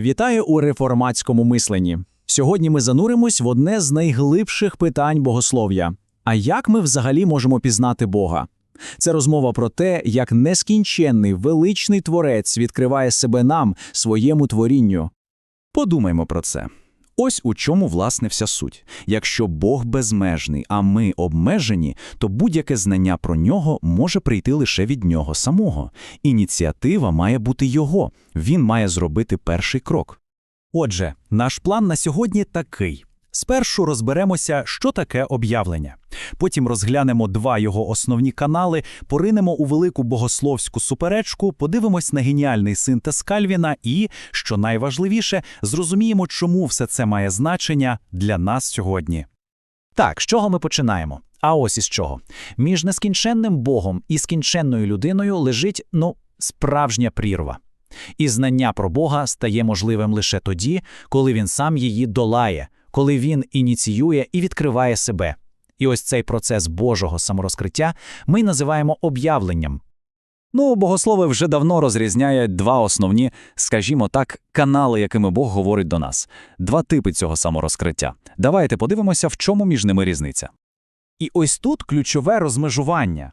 Вітаю у реформатському мисленні. Сьогодні ми зануримось в одне з найглибших питань богослов'я. А як ми взагалі можемо пізнати Бога? Це розмова про те, як нескінченний величний творець відкриває себе нам, своєму творінню. Подумаймо про це. Ось у чому власне вся суть. Якщо Бог безмежний, а ми обмежені, то будь-яке знання про нього може прийти лише від нього самого. Ініціатива має бути його, він має зробити перший крок. Отже, наш план на сьогодні такий. Спершу розберемося, що таке об'явлення. Потім розглянемо два його основні канали, поринемо у велику богословську суперечку, подивимось на геніальний синтез Кальвіна і, що найважливіше, зрозуміємо, чому все це має значення для нас сьогодні. Так, з чого ми починаємо? А ось із чого. Між нескінченним Богом і скінченною людиною лежить, ну, справжня прірва. І знання про Бога стає можливим лише тоді, коли він сам її долає, коли він ініціює і відкриває себе. І ось цей процес Божого саморозкриття ми називаємо об'явленням. Ну, богослови вже давно розрізняють два основні, скажімо так, канали, якими Бог говорить до нас. Два типи цього саморозкриття. Давайте подивимося, в чому між ними різниця. І ось тут ключове розмежування.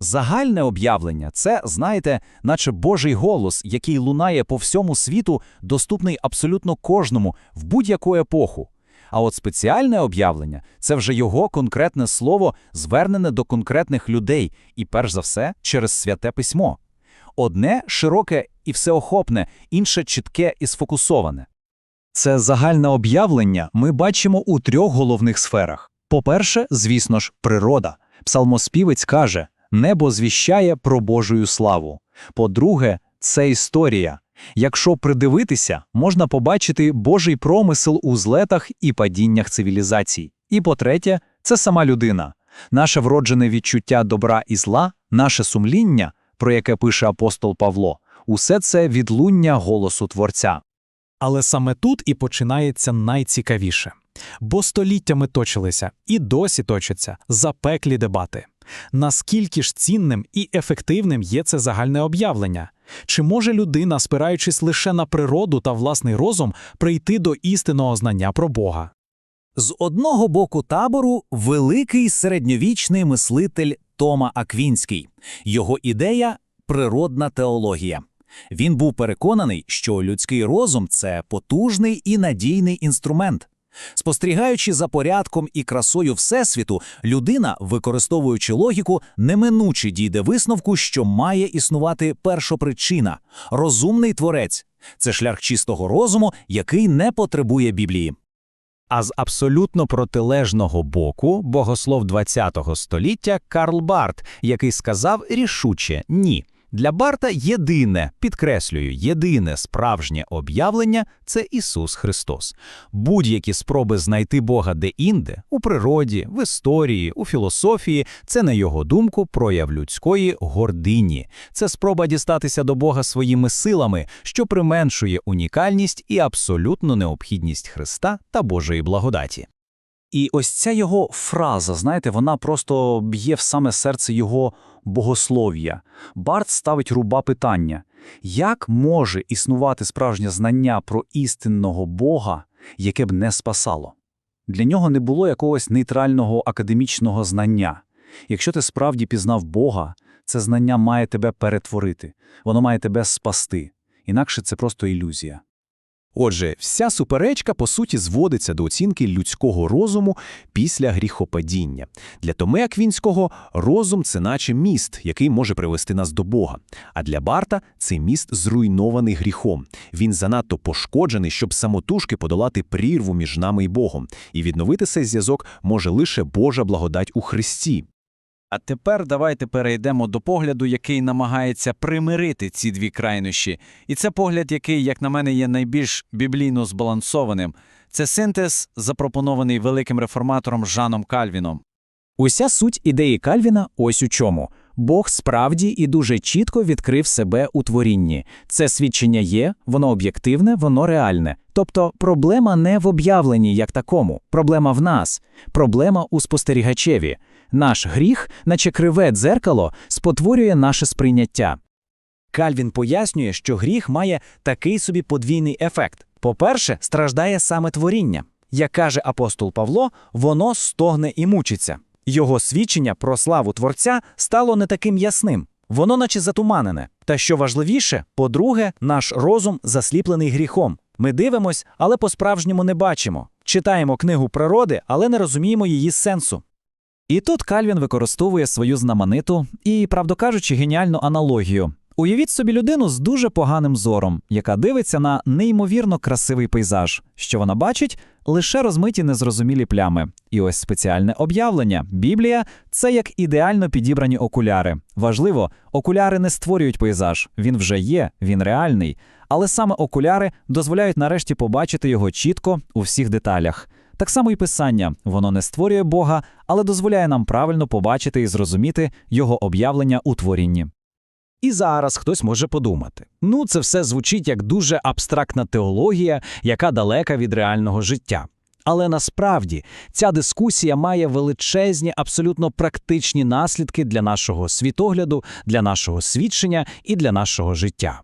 Загальне об'явлення це, знаєте, наче Божий голос, який лунає по всьому світу, доступний абсолютно кожному в будь-яку епоху. А от спеціальне об'явлення це вже його конкретне слово, звернене до конкретних людей, і перш за все через святе письмо. Одне широке і всеохопне, інше чітке і сфокусоване. Це загальне об'явлення ми бачимо у трьох головних сферах. По-перше, звісно ж, природа. Псалмоспівець каже: небо звіщає про Божою славу. По-друге, це історія. Якщо придивитися, можна побачити Божий промисел у злетах і падіннях цивілізацій. І по-третє, це сама людина, наше вроджене відчуття добра і зла, наше сумління, про яке пише апостол Павло, усе це відлуння голосу Творця. Але саме тут і починається найцікавіше. Бо століттями точилися і досі точаться запеклі дебати. Наскільки ж цінним і ефективним є це загальне об'явлення? Чи може людина, спираючись лише на природу та власний розум, прийти до істинного знання про Бога? З одного боку табору великий середньовічний мислитель Тома Аквінський. Його ідея природна теологія. Він був переконаний, що людський розум це потужний і надійний інструмент. Спостерігаючи за порядком і красою Всесвіту, людина, використовуючи логіку, неминуче дійде висновку, що має існувати першопричина розумний творець. Це шлях чистого розуму, який не потребує Біблії. А з абсолютно протилежного боку богослов ХХ століття Карл Барт, який сказав рішуче ні. Для Барта єдине, підкреслюю, єдине справжнє об'явлення це Ісус Христос. Будь-які спроби знайти Бога де-інде, у природі, в історії, у філософії, це, на його думку, прояв людської гордині. Це спроба дістатися до Бога своїми силами, що применшує унікальність і абсолютну необхідність Христа та Божої благодаті. І ось ця його фраза, знаєте, вона просто б'є в саме серце його богослов'я. Барт ставить руба питання: як може існувати справжнє знання про істинного Бога, яке б не спасало? Для нього не було якогось нейтрального академічного знання. Якщо ти справді пізнав Бога, це знання має тебе перетворити, воно має тебе спасти. Інакше це просто ілюзія. Отже, вся суперечка по суті зводиться до оцінки людського розуму після гріхопадіння. Для Томе Аквінського розум це наче міст, який може привести нас до Бога. А для Барта цей міст зруйнований гріхом. Він занадто пошкоджений, щоб самотужки подолати прірву між нами і Богом. І відновити цей зв'язок може лише Божа благодать у Христі. А тепер давайте перейдемо до погляду, який намагається примирити ці дві крайнощі. І це погляд, який, як на мене, є найбільш біблійно збалансованим. Це синтез, запропонований великим реформатором Жаном Кальвіном. Уся суть ідеї Кальвіна ось у чому. Бог справді і дуже чітко відкрив себе у творінні. Це свідчення є, воно об'єктивне, воно реальне. Тобто проблема не в об'явленні як такому, проблема в нас, проблема у спостерігачеві. Наш гріх, наче криве дзеркало, спотворює наше сприйняття. Кальвін пояснює, що гріх має такий собі подвійний ефект. По-перше, страждає саме творіння. Як каже апостол Павло, воно стогне і мучиться. Його свідчення про славу Творця стало не таким ясним. Воно наче затуманене. Та що важливіше, по-друге, наш розум засліплений гріхом. Ми дивимось, але по-справжньому не бачимо. Читаємо книгу природи, але не розуміємо її сенсу. І тут Кальвін використовує свою знамениту і, правду кажучи, геніальну аналогію. Уявіть собі людину з дуже поганим зором, яка дивиться на неймовірно красивий пейзаж. Що вона бачить? Лише розмиті незрозумілі плями. І ось спеціальне об'явлення. Біблія це як ідеально підібрані окуляри. Важливо, окуляри не створюють пейзаж. Він вже є, він реальний. Але саме окуляри дозволяють нарешті побачити його чітко у всіх деталях. Так само і писання воно не створює Бога, але дозволяє нам правильно побачити і зрозуміти його об'явлення у творінні. І зараз хтось може подумати: ну, це все звучить як дуже абстрактна теологія, яка далека від реального життя. Але насправді ця дискусія має величезні, абсолютно практичні наслідки для нашого світогляду, для нашого свідчення і для нашого життя.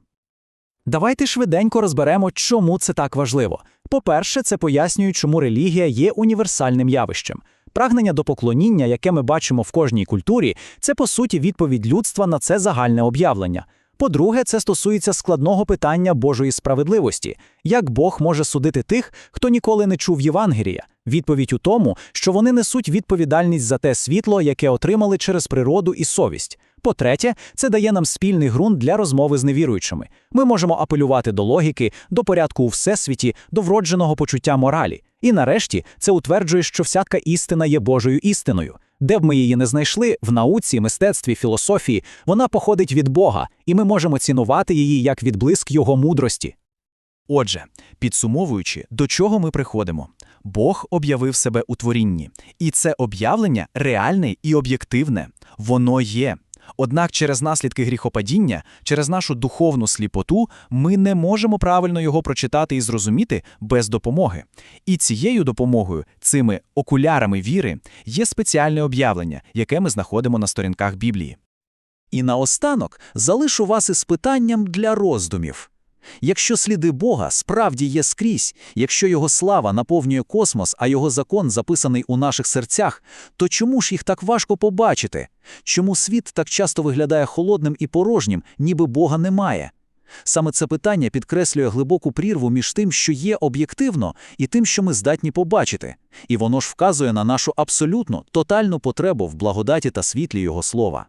Давайте швиденько розберемо, чому це так важливо. По-перше, це пояснює, чому релігія є універсальним явищем. Прагнення до поклоніння, яке ми бачимо в кожній культурі, це по суті відповідь людства на це загальне об'явлення. По-друге, це стосується складного питання Божої справедливості. Як Бог може судити тих, хто ніколи не чув Євангелія? Відповідь у тому, що вони несуть відповідальність за те світло, яке отримали через природу і совість. По-третє, це дає нам спільний ґрунт для розмови з невіруючими. Ми можемо апелювати до логіки, до порядку у всесвіті, до вродженого почуття моралі. І нарешті це утверджує, що всяка істина є Божою істиною. Де б ми її не знайшли, в науці, мистецтві, філософії, вона походить від Бога, і ми можемо цінувати її як відблиск його мудрості. Отже, підсумовуючи, до чого ми приходимо? Бог об'явив себе у творінні, і це об'явлення реальне і об'єктивне. Воно є. Однак через наслідки гріхопадіння, через нашу духовну сліпоту, ми не можемо правильно його прочитати і зрозуміти без допомоги. І цією допомогою, цими окулярами віри, є спеціальне об'явлення, яке ми знаходимо на сторінках Біблії. І наостанок залишу вас із питанням для роздумів. Якщо сліди Бога справді є скрізь, якщо його слава наповнює космос, а його закон записаний у наших серцях, то чому ж їх так важко побачити? Чому світ так часто виглядає холодним і порожнім, ніби Бога немає? Саме це питання підкреслює глибоку прірву між тим, що є об'єктивно, і тим, що ми здатні побачити. І воно ж вказує на нашу абсолютну, тотальну потребу в благодаті та світлі Його слова.